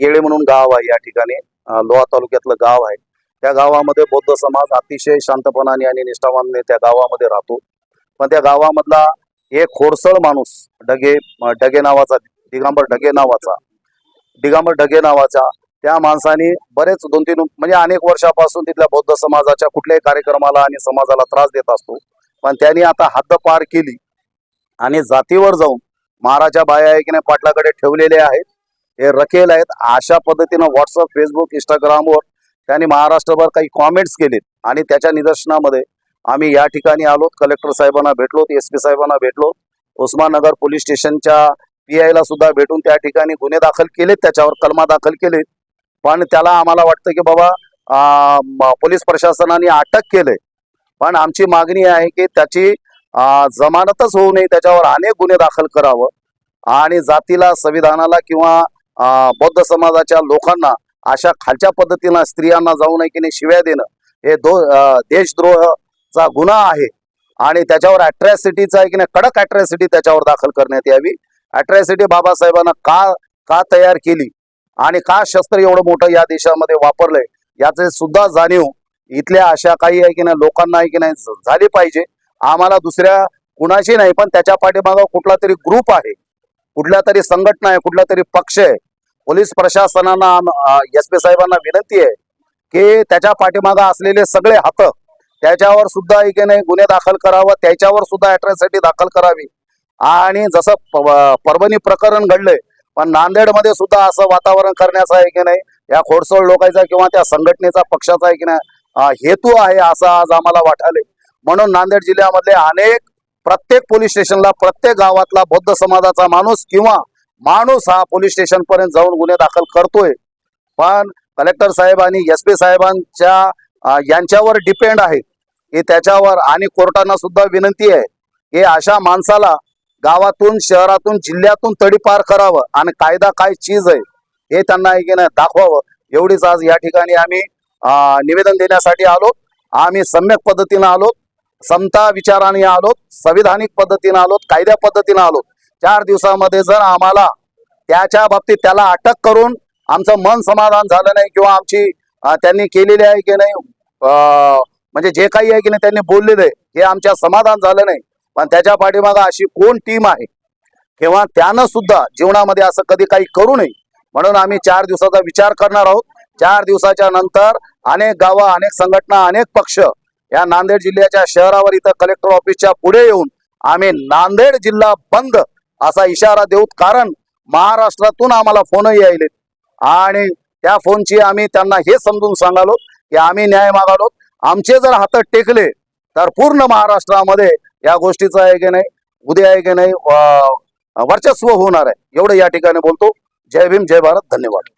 येळे म्हणून गाव आहे या ठिकाणी. लोहा तालुक्यातलं गाव आहे. त्या गावामध्ये बौद्ध समाज अतिशय शांतपणाने आणि निष्ठावानने त्या गावामध्ये राहतो. पण त्या गावामधला एक खोडसळ माणूस डगे ढगे डगे नावाचा दिगंबर ढगे नावाचा दिगांबर ढगे नावाचा त्या माणसाने बरेच दोन तीन म्हणजे अनेक वर्षापासून तिथल्या बौद्ध समाजाच्या कुठल्याही कार्यक्रमाला आणि समाजाला त्रास देत असतो. पण त्यांनी आता हद्द पार केली आणि जातीवर जाऊन महाराजा बाया आहे की नाही पाटलाकडे ठेवलेले आहेत. हे रखेल आहेत. अशा पद्धतीनं व्हॉट्सअप फेसबुक इंस्टाग्रामवर त्यांनी महाराष्ट्रभर काही कॉमेंट्स केलेत आणि त्याच्या निदर्शनामध्ये आम्ही या ठिकाणी आलो कलेक्टर साहेबांना भेटलो एस पी साहेबांना भेटलो उस्माननगर पोलीस स्टेशनच्या पी आयला सुद्धा भेटून त्या ठिकाणी गुन्हे दाखल केलेत. त्याच्यावर कलमा दाखल केलेत. पण त्याला आम्हाला वाटतं की बाबा पोलीस प्रशासनाने अटक केलंय. पण आमची मागणी आहे की त्याची जमानतच होऊ नये. त्याच्यावर अनेक गुन्हे दाखल करावं. आणि जातीला संविधानाला किंवा बौद्ध समाजाच्या लोकांना अशा खालच्या पद्धतीनं स्त्रियांना जाऊ नये की नाही शिव्या देणं हे दो अं, देशद्रोहचा गुन्हा आहे. आणि त्याच्यावर अॅट्रॅसिटीचा आहे की नाही कडक अॅट्रॅसिटी त्याच्यावर दाखल करण्यात यावी. अॅट्रॅसिटी बाबासाहेबांना का का तयार केली आणि का शस्त्र एवढं मोठं या देशामध्ये वापरलंय याचे सुद्धा जाणीव इथल्या अशा काही आहे की नाही लोकांना आहे की नाही झाली पाहिजे. आम्हाला दुसऱ्या कुणाशी नाही पण त्याच्या पाठीमागं कुठला तरी ग्रुप आहे. कुठल्या तरी संघटना आहे कुठला तरी पक्ष आहे. पोलीस प्रशासनाला एस पी साहेबांना विनंती आहे की त्याच्या पाठीमागं असलेले सगळे हात त्याच्यावर सुद्धा आहे की नाही गुन्हे दाखल करावं त्याच्यावर सुद्धा अॅट्रॉसिटी दाखल करावी. आणि जसं परभणी प्रकरण घडलंय पण नांदेडमध्ये सुद्धा असं वातावरण करण्याचं आहे की नाही या खोडसोड लोकांचा किंवा त्या संघटनेचा पक्षाचा आहे की नाही हेतू आहे असं आज आम्हाला वाटाले म्हणून नांदेड जिल्ह्यामधले अनेक प्रत्येक पोलीस स्टेशनला प्रत्येक गावातला बौद्ध समाजाचा माणूस किंवा माणूस हा पोलीस स्टेशन पर्यंत जाऊन गुन्हे दाखल करतोय. पण कलेक्टर साहेब आणि एस पी साहेबांच्या यांच्यावर डिपेंड आहे. हे त्याच्यावर आणि कोर्टांना सुद्धा विनंती आहे. हे अशा माणसाला गावातून शहरातून जिल्ह्यातून तडीपार करावं आणि कायदा काय चीज आहे हे त्यांना आहे की नाही दाखवावं. एवढीच आज या ठिकाणी आम्ही निवेदन देण्यासाठी आलो. आम्ही सम्यक पद्धतीनं आलो. समता विचाराने आलो. संविधानिक पद्धतीनं आलो. कायद्या पद्धतीनं आलो. चार दिवसामध्ये जर आम्हाला त्याच्या बाबतीत त्याला अटक करून आमचं मन समाधान झालं नाही किंवा आमची त्यांनी केलेली आहे की नाही म्हणजे जे काही आहे की नाही त्यांनी बोललेलं आहे हे आमच्या समाधान झालं नाही. पण त्याच्या पाठीमागं अशी कोण टीम आहे? किंवा त्यानं सुद्धा जीवनामध्ये असं कधी काही करू नये म्हणून आम्ही चार दिवसाचा विचार करणार आहोत. चार दिवसाच्या नंतर अनेक गावं अनेक संघटना अनेक पक्ष या नांदेड जिल्ह्याच्या शहरावर इथं कलेक्टर ऑफिसच्या पुढे येऊन आम्ही नांदेड जिल्हा बंद असा इशारा देऊ कारण महाराष्ट्रातून आम्हाला फोनही यायलेत. आणि त्या फोनची आम्ही त्यांना हे समजून सांगालो की आम्ही न्याय मागालो आमचे जर हात टेकले तर पूर्ण महाराष्ट्रामध्ये या गोष्टीचं आहे की नाही उद्या आहे की नाही वर्चस्व होणार आहे. एवढं या ठिकाणी बोलतो. जय भीम जय भारत धन्यवाद.